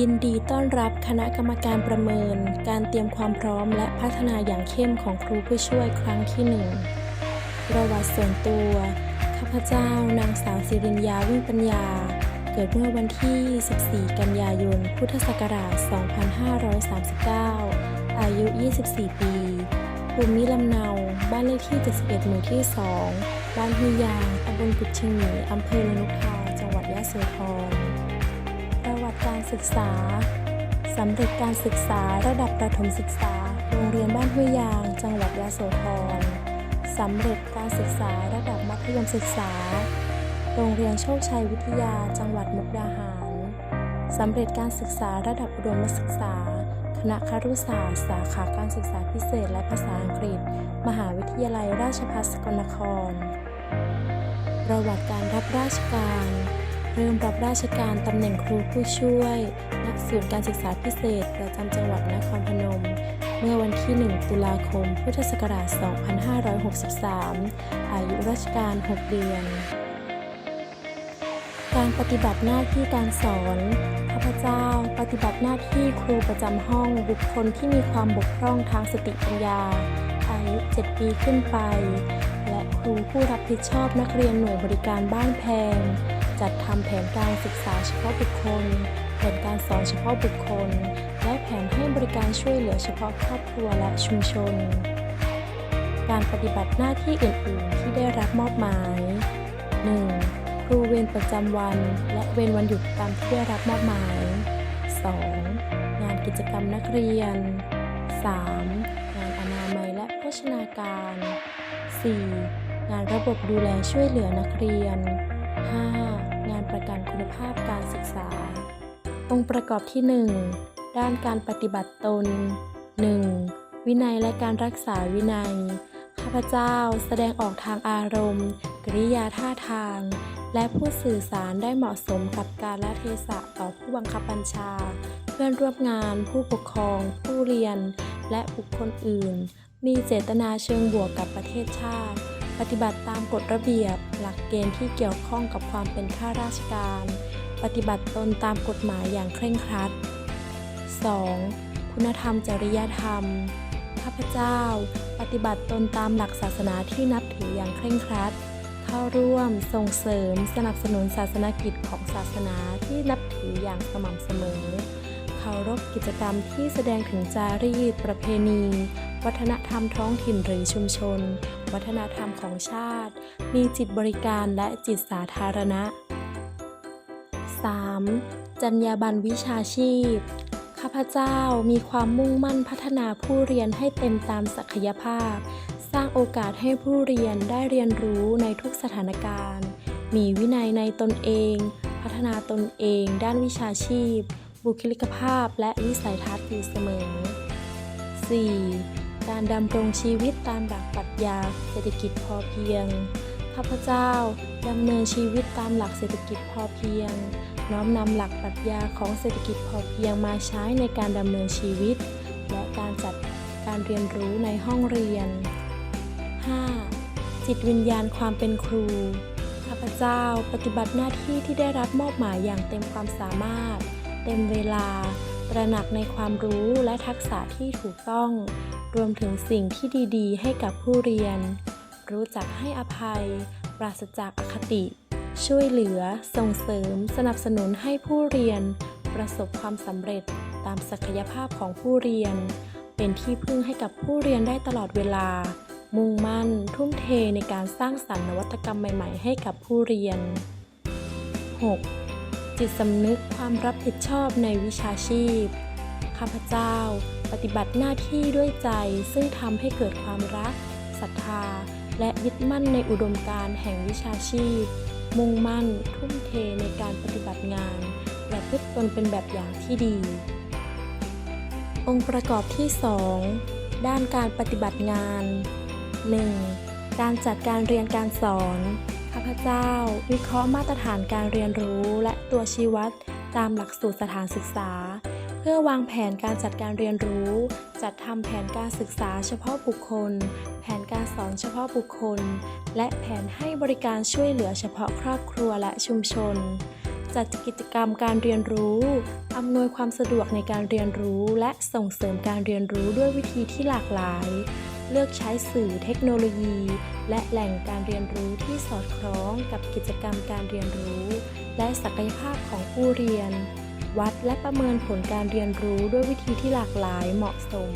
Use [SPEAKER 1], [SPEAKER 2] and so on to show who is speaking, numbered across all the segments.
[SPEAKER 1] ยินดีต้อนรับคณะกรรมการประเมิน การเตรียมความพร้อมและพัฒนาอย่างเข้มของครูผู้ช่วยครั้งที่หนึ่งประวัติส่วนตัว ข้าพเจ้านางสาวสิรินยาวิ่งปัญญา เกิดเมื่อวันที่ 14 กันยายน พุทธศักราช 2539 อายุ 24 ปีภูมิลำเนา บ้านเลขที่ 71 หมู่ที่ 2 บ้านห้วยยางตำบลกุดชิงหนีอำเภอลนุทาจังหวัดยะโสธร ศึกษาสำเร็จการศึกษาระดับประถมศึกษา โรงเรียนบ้านห้วยยาง จังหวัดยะโสธรสำเร็จการศึกษาระดับมัธยมศึกษา โรงเรียนโชคชัยวิทยา จังหวัดมุกดาหารสำเร็จการศึกษาระดับอุดมศึกษา คณะครุศาสตร์สาขาการศึกษาพิเศษและภาษาอังกฤษ มหาวิทยาลัยราชภัฏสกลนคร ประวัติการรับราชการ เริ่มรับราชการตำแหน่งครูผู้ช่วย นักศูนย์การศึกษาพิเศษ ประจำจังหวัดนครพนม เมื่อวันที่ 1 ตุลาคม พุทธศักราช 2563 อายุราชการ 6 เดือน การปฏิบัติหน้าที่การสอนข้าพเจ้า ปฏิบัติหน้าที่ครูประจำห้องบุคคลที่มีความบกพร่องทางสติปัญญา อายุ 7 ปีขึ้นไป และครูผู้รับผิดชอบนักเรียนหน่วยบริการบ้านแพง จัดทำแผนการศึกษาเฉพาะบุคคล แผนการสอนเฉพาะบุคคล และแผนให้บริการช่วยเหลือเฉพาะครอบครัวและชุมชน การปฏิบัติหน้าที่อื่น ๆ ที่ได้รับมอบหมาย 1. ครูเวรประจำวัน และเวรวันหยุดตามที่ได้รับมอบหมาย 2. งานกิจกรรมนักเรียน 3. งานอนามัยและโภชนาการ 4. งานระบบดูแลช่วยเหลือนักเรียน 5. งาระกันคุณภาพการศึกษา องค์ประกอบที่ 1 ด้านการปฏิบัติตน 1. วินัยและการรักษาวินัย ข้าพเจ้าแสดงออกทางอารมณ์ กริยาท่าทาง และผู้สื่อสารได้เหมาะสมกับการละเทศะต่อผู้บังคับบัญชา เพื่อนร่วมงาน ผู้ปกครอง ผู้เรียน และบุคคลอื่น มีเจตนาเชิงบวกกับประเทศชาติ ปฏิบัติตามกฎระเบียบ หลักเกณฑ์ที่เกี่ยวข้องกับความเป็นข้าราชการ ปฏิบัติตนตามกฎหมายอย่างเคร่งครัด 2. คุณธรรมจริยธรรม ข้าพเจ้า ปฏิบัติตนตามหลักศาสนาที่นับถืออย่างเคร่งครัด เข้าร่วมส่งเสริมสนับสนุนศาสนกิจของศาสนาที่นับถืออย่างสม่ำเสมอ เคารพกิจกรรมที่แสดงถึงจารีต ประเพณี วัฒนธรรมท้องถิ่นหรือชุมชน วัฒนธรรมของชาติ มีจิตบริการและจิตสาธารณะ 3. จรรยาบรรณวิชาชีพ ข้าพเจ้ามีความมุ่งมั่นพัฒนาผู้เรียนให้เต็มตามศักยภาพ สร้างโอกาสให้ผู้เรียนได้เรียนรู้ในทุกสถานการณ์ มีวินัยในตนเอง พัฒนาตนเองด้านวิชาชีพ บุคลิกภาพและวิสัยทัศน์อยู่เสมอ 4. การดำรงชีวิตตามหลักปรัชญาเศรษฐกิจพอเพียง ข้าพเจ้าดำเนินชีวิตตามหลักเศรษฐกิจพอเพียง น้อมนำหลักปรัชญาของเศรษฐกิจพอเพียงมาใช้ในการดำเนินชีวิต และการจัดการเรียนรู้ในห้องเรียน 5. จิตวิญญาณความเป็นครู ข้าพเจ้าปฏิบัติหน้าที่ที่ได้รับมอบหมายอย่างเต็มความสามารถ เต็มเวลา ตระหนักในความรู้และทักษะที่ถูกต้อง รวมถึงสิ่งที่ดีๆ ให้กับผู้เรียน รู้จักให้อภัย ปราศจากอคติ ช่วยเหลือ ส่งเสริม สนับสนุนให้ผู้เรียน ประสบความสำเร็จตามศักยภาพของผู้เรียน เป็นที่พึ่งให้กับผู้เรียนได้ตลอดเวลา มุ่งมั่น ทุ่มเทในการสร้างสรรค์นวัตกรรมใหม่ ๆ ให้กับผู้เรียน 6. จิตสำนึกความรับผิดชอบในวิชาชีพ ข้าพเจ้า ปฏิบัติหน้าที่ด้วยใจซึ่งทำให้เกิดความรักศรัทธา และยึดมั่นในอุดมการณ์แห่งวิชาชีพ มุ่งมั่น ทุ่มเทในการปฏิบัติงาน และพฤติตนเป็นแบบอย่างที่ดี องค์ประกอบที่ 2 ด้านการปฏิบัติงาน 1. การจัดการเรียนการสอน ข้าพเจ้า วิเคราะห์มาตรฐานการเรียนรู้และตัวชี้วัดตามหลักสูตรสถานศึกษา เพื่อวางแผนการจัดการเรียนรู้ จัดทำแผนการศึกษาเฉพาะบุคคล แผนการสอนเฉพาะบุคคล และแผนให้บริการช่วยเหลือเฉพาะครอบครัวและชุมชน จัดกิจกรรมการเรียนรู้อำนวยความสะดวกในการเรียนรู้ และส่งเสริมการเรียนรู้ด้วยวิธีที่หลากหลาย เลือกใช้สื่อเทคโนโลยี และแหล่งการเรียนรู้ที่สอดคล้องกับกิจกรรมการเรียนรู้ และศักยภาพของผู้เรียน วัดและประเมินผลการเรียนรู้ด้วยวิธีที่หลากหลายเหมาะสม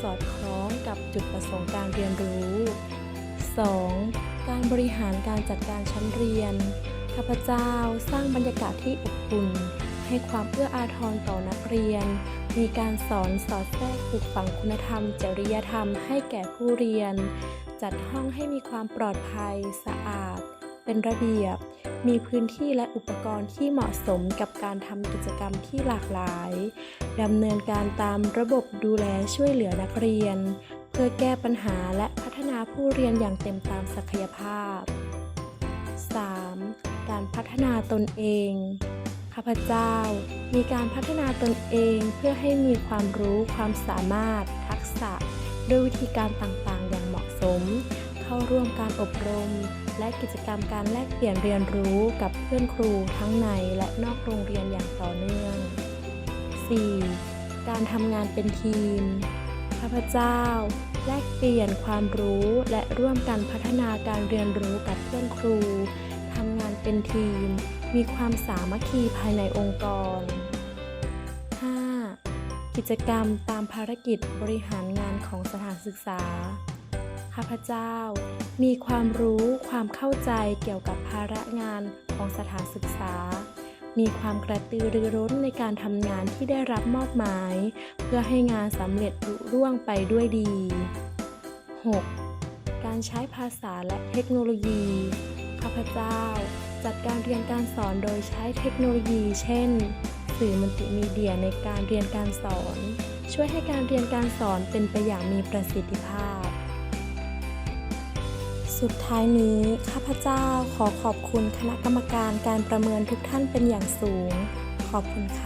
[SPEAKER 1] สอดคล้องกับจุดประสงค์การเรียนรู้ 2. การบริหารการจัดการชั้นเรียนข้าพเจ้าสร้างบรรยากาศที่อบอุ่นให้ความเอื้ออาทรต่อนักเรียน มีการสอนสอดแทรกปลูกฝังคุณธรรม จริยธรรมให้แก่ผู้เรียน จัดห้องให้มีความปลอดภัย สะอาด เป็นระเบียบ มีพื้นที่และอุปกรณ์ที่เหมาะสมกับการทำกิจกรรมที่หลากหลายดำเนินการตามระบบดูแลช่วยเหลือนักเรียน เพื่อแก้ปัญหาและพัฒนาผู้เรียนอย่างเต็มตามศักยภาพ 3. การพัฒนาตนเอง ข้าพเจ้า มีการพัฒนาตนเองเพื่อให้มีความรู้ความสามารถ ทักษะด้วยวิธีการต่างๆ อย่างเหมาะสม เข้าร่วมการอบรม และกิจกรรมการแลกเปลี่ยนเรียนรู้กับเพื่อนครูทั้งในและนอกโรงเรียนอย่างต่อเนื่อง 4. การทำงานเป็นทีม ข้าพเจ้า แลกเปลี่ยนความรู้และร่วมกันพัฒนาการเรียนรู้กับเพื่อนครู เป็นทีม มีความสามัคคีภายในองค์กร 5. กิจกรรมตามภารกิจบริหารงานของสถานศึกษา ข้าพเจ้า มีความรู้ความเข้าใจเกี่ยวกับภาระงานของสถานศึกษา มีความกระตือรือร้นในการทำงานที่ได้รับมอบหมาย เพื่อให้งานสำเร็จลุล่วงไปด้วยดี 6. การใช้ภาษาและเทคโนโลยี ข้าพเจ้า จัดการเรียนการสอนโดยใช้เทคโนโลยี เช่น สื่อมัลติมีเดียในการเรียนการสอน ช่วยให้การเรียนการสอนเป็นไปอย่างมีประสิทธิภาพ สุดท้ายนี้ข้าพเจ้าขอขอบคุณคณะกรรมการการประเมินทุกท่านเป็นอย่างสูง ขอบคุณค่ะ